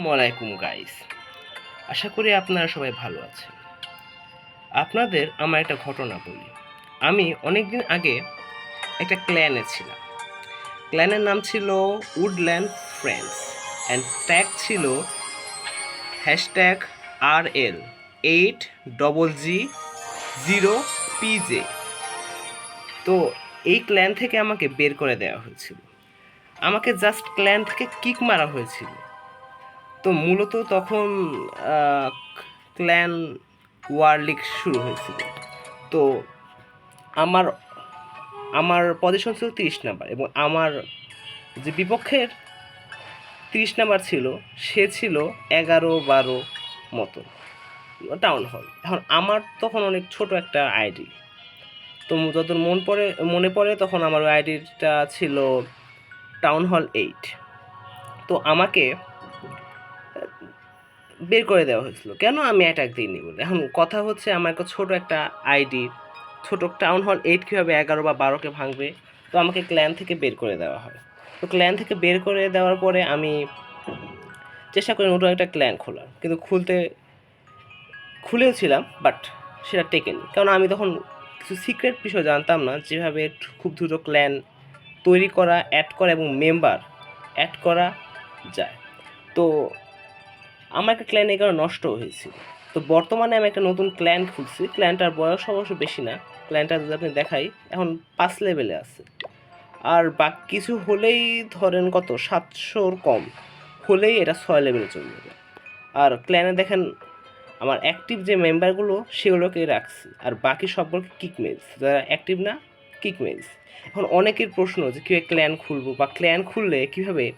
আসসালামাইকুম গাইস আশা করি আপনারা সবাই ভালো আছেন। আপনাদের আমার একটা ঘটনা বলি। আমি অনেক দিন আগে একটা ক্ল্যানে ছিলাম। ক্ল্যানের নাম ছিল উডল্যান্ড ফ্রেন্ডস অ্যান্ড ট্যাগ ছিল hashtag R L eight double G zero PJ তো এই ক্ল্যান থেকে আমাকে বের করে দেওয়া হয়েছিল। আমাকে জাস্ট ক্ল্যান থেকে কিক মারা হয়েছিল। তো মূলত তখন ক্ল্যান ওয়ার লিগ শুরু হয়েছিল। তো আমার আমার পজিশন ছিল তিরিশ নাম্বার এবং আমার যে বিপক্ষের তিরিশ নাম্বার ছিল, সে ছিল এগারো বারো মতো টাউন হল এখন আমার তখন অনেক ছোট একটা আইডি তো যত মন পড়ে, মনে পড়ে তখন আমার আইডিটা ছিল টাউন হল এইট তো আমাকে বের করে দেওয়া হয়েছিল। কেন আমি অ্যাটাক দিইনি বলে? এখন কথা হচ্ছে আমার একটা ছোট একটা আইডি ছোট টাউন হল এইট কীভাবে এগারো বা বারোকে ভাঙবে? তো আমাকে ক্ল্যান থেকে বের করে দেওয়া হয়। তো ক্ল্যান থেকে বের করে দেওয়ার পরে আমি চেষ্টা করি নতুন একটা ক্ল্যান খোলার। কিন্তু খুলতে, খুলেও ছিলাম বাট সেটা টেকেনি। কারণ আমি তখন কিছু সিক্রেট বিষয় জানতাম না, যেভাবে খুব দ্রুত ক্ল্যান তৈরি করা অ্যাড করা এবং মেম্বার অ্যাড করা যায়। তো আমার একটা ক্ল্যান এই কারণে নষ্ট হয়েছিল। তো বর্তমানে আমি একটা নতুন ক্ল্যান খুলছি। ক্ল্যানটার বয়স অবশ্য বেশি না। ক্ল্যানটা যদি আপনি দেখাই, এখন পাঁচ লেভেলে আছে। আর বাকি, কিছু হলেই ধরেন কত, সাতশোর কম। হলেই এটা ছয় লেভেলে চলে যাবে। আর ক্ল্যানে দেখেন, আমার অ্যাক্টিভ যে মেম্বারগুলো সেগুলোকে রাখছি। আর বাকি সবগুলোকে কিক মেলস যারা অ্যাক্টিভ না কিক মেলস এখন অনেকের প্রশ্ন যে, কীভাবে ক্ল্যান খুলবো? বা ক্ল্যান খুললে কীভাবে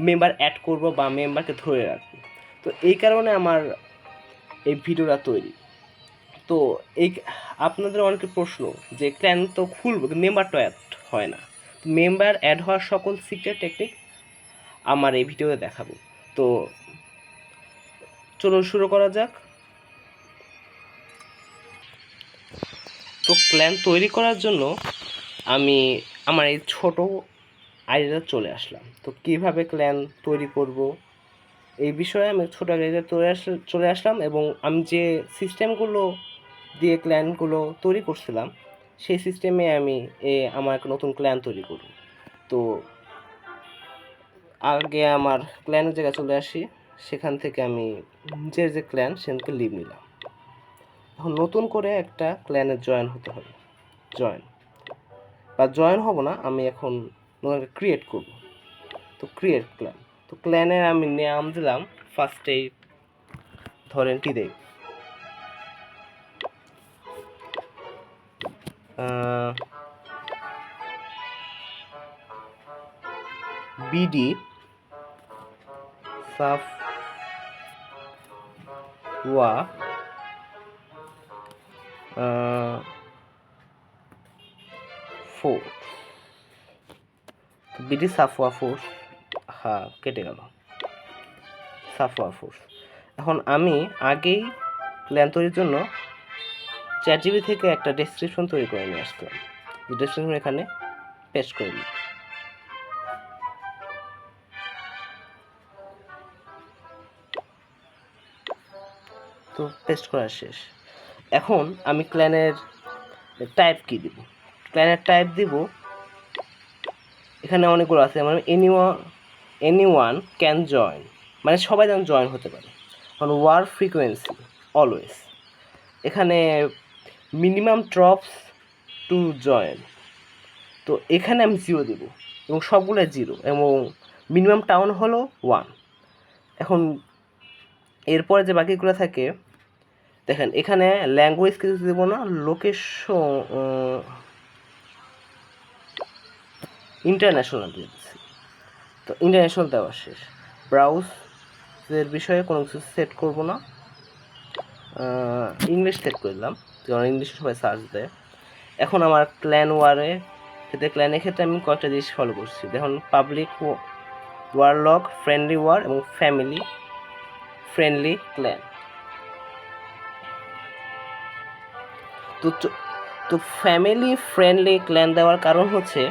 মেম্বার অ্যাড করব বা মেম্বারকে ধরে রাখব? তো এই কারণে আমার এই ভিডিওটা তৈরি। তো এই আপনাদের অনেকের প্রশ্ন যে ক্ল্যান তো খুলবো মেম্বার তো অ্যাড হয় না। মেম্বার অ্যাড হওয়ার সকল সিক্রেট টেকনিক আমার এই ভিডিওতে দেখাবো। তো চলুন শুরু করা যাক। তো প্ল্যান তৈরি করার জন্য আমি আমার এই ছোট আইডিয়াটা চলে আসলাম। তো কীভাবে ক্ল্যান তৈরি করব? এই বিষয়ে আমি ছোটো আগে চলে আস, চলে আসলাম এবং আমি যে সিস্টেমগুলো দিয়ে ক্ল্যানগুলো তৈরি করছিলাম, সেই সিস্টেমে আমি, এ আমার একটা নতুন ক্ল্যান তৈরি করি তো আগে আমার ক্ল্যানের জায়গায় চলে আসি, সেখান থেকে আমি যে যে ক্ল্যান সেখানকে লিভ নিলাম। এখন নতুন করে একটা ক্ল্যানে জয়েন হতে হবে। জয়েন বা জয়েন হব না, আমি এখন ক্রিয়েট করব। তো ক্রিয়েট ক্ল্যান তো ক্ল্যানের আমি নাম দিলাম ফার্স্টেই ধরেন কি দেই। বিডি সাফ ওয়া ফোর বিডি সাফওয়া ফোর্স হ্যাঁ কেটে গেল। সাফওয়া ফোর্স। এখন আমি আগেই প্ল্যান তৈরির জন্য চ্যাট জিবি থেকে একটা ডেসক্রিপশন তৈরি করে নিয়ে আসতাম ডেসক্রিপশন এখানে পেস্ট করে দিই। তো পেস্ট করা শেষ। এখন আমি ক্ল্যানের টাইপ কি দিব? ক্ল্যানের টাইপ দিব, এখানে অনেকগুলো আছে। মানে any any one can join মানে সবাই যেন জয়েন হতে পারে। কারণ ওয়ার ফ্রিকোয়েন্সি অলওয়েজ এখানে মিনিমাম ট্রপস টু জয়েন তো এখানে আমি জিরো দেব এবং সবগুলো জিরো এবং মিনিমাম টাউন হলো ওয়ান এখন এরপরে যে বাকিগুলো থাকে, দেখেন এখানে ল্যাঙ্গুয়েজ কিছু দেবো না লোকেশন ইন্টারন্যাশনাল দিয়েছি তো ইন্টারন্যাশনাল দেওয়া শেষ। ব্রাউজের বিষয়ে কোনো কিছু সেট করব না। ইংলিশ সেট করে দিলাম, কারণ ইংলিশে সবাই সার্চ দেয়। এখন আমার ক্ল্যান ওয়ারে ক্ষেত্রে ক্ল্যানের ক্ষেত্রে আমি কয়েকটা জিনিস ফলো করছি। দেখুন public war log friendly war এবং ফ্যামিলি ফ্রেন্ডলি ক্ল্যান তো তো ফ্যামিলি ফ্রেন্ডলি ক্ল্যান দেওয়ার কারণ হচ্ছে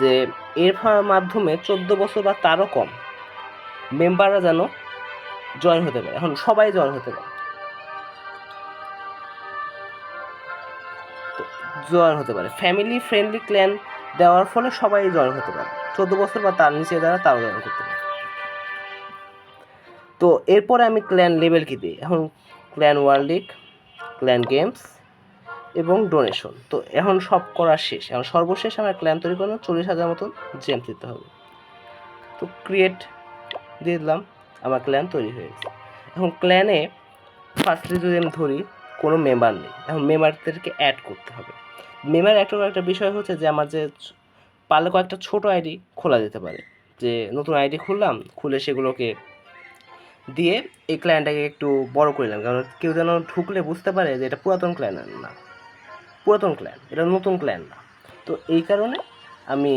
যে এর মাধ্যমে চোদ্দ বছর বা তারও কম মেম্বাররা যেন জয়েন হতে পারে। এখন সবাই জয়েন হতে পারে। জয়েন হতে পারে। ফ্যামিলি ফ্রেন্ডলি ক্ল্যান দেওয়ার ফলে সবাই জয়েন হতে পারে। চোদ্দ বছর বা তার নিচে যারা, তারাও জয়েন করতে পারে। তো এরপরে আমি ক্ল্যান লেভেল কি দিই? এখন clan world league clan games এবং ডোনেশন তো এখন সব করা শেষ। এখন সর্বশেষ আমার ক্ল্যান তৈরি করলাম, চল্লিশ হাজার মতন জেম দিতে হবে। তো ক্রিয়েট দিয়ে দিলাম, আমার ক্ল্যান তৈরি হয়ে গেছে। এখন ক্ল্যানে ফার্স্টলি যদি আমি ধরি, কোনো মেম্বার নেই। এখন মেম্বারদেরকে অ্যাড করতে হবে। মেম্বার অ্যাড করার একটা বিষয় হচ্ছে যে, আমার যে পারলে কয়েকটা ছোটো আইডি খোলা যেতে পারে। যে নতুন আইডি খুললাম, খুলে সেগুলোকে দিয়ে এই ক্লায়েন্টটাকে একটু বড় করে নিলাম। কারণ কেউ যেন ঢুকলে বুঝতে পারে যে, এটা পুরাতন ক্লায়েন্ট না। পুরাতন ক্ল্যান এটা নতুন ক্ল্যান না। তো এই কারণে আমি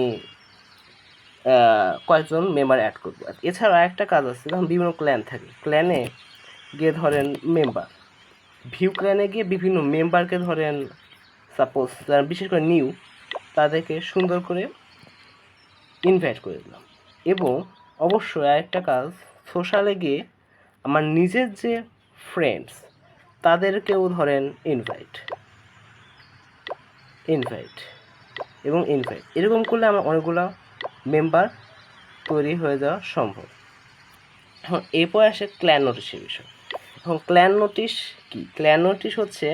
কয়েকজন মেম্বার অ্যাড করব। এছাড়া একটা কাজ আছে যখন বিভিন্ন ক্ল্যান থাকে। ক্ল্যানে গিয়ে ধরেন মেম্বার ভিউ ক্ল্যানে গিয়ে বিভিন্ন মেম্বারকে ধরেন সাপোজ যারা বিশেষ করে নিউ তাদেরকে সুন্দর করে ইনভাইট করে দিলাম। এবং অবশ্যই আরেকটা কাজ সোশ্যালে গিয়ে আমার নিজের যে ফ্রেন্ডস তাদেরকেও ধরেন ইনভাইট ইনভাইট এবং ইনভাইট এরকম করলে আমার অনেকগুলো মেম্বার তৈরি হয়ে যাওয়া সম্ভব। এখন এরপর আসে ক্ল্যান নোটিশের বিষয়। এখন ক্ল্যান নোটিশ কি? ক্ল্যান নোটিশ হচ্ছে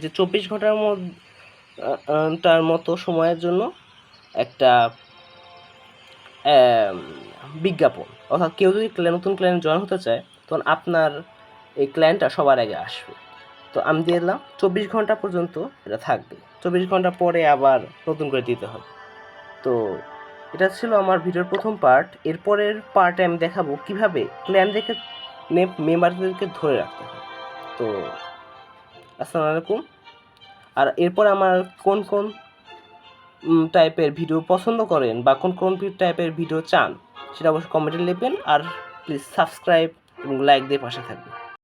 যে চব্বিশ ঘণ্টার তার মতো সময়ের জন্য একটা বিজ্ঞাপন। অর্থাৎ কেউ যদি নতুন ক্ল্যান জয়েন হতে চায়, তখন আপনার এই ক্ল্যানটা সবার আগে আসবে। তো আমি দিয়ে দিলাম। চব্বিশ ঘণ্টা পর্যন্ত এটা থাকবে। চব্বিশ ঘণ্টা পরে আবার নতুন করে দিতে হবে। তো এটা ছিল আমার ভিডিওর প্রথম পার্ট। এরপরের পার্টে আমি দেখাবো কীভাবে দেখে মেম্বারদেরকে ধরে রাখতে হয়। তো আসসালামু আলাইকুম। আর এরপর আমার কোন কোন টাইপের ভিডিও পছন্দ করেন বা কোন কোন টাইপের ভিডিও চান, সেটা অবশ্যই কমেন্টে লিখবেন। আর প্লিজ সাবস্ক্রাইব এবং লাইক দিয়ে পাশে থাকবেন।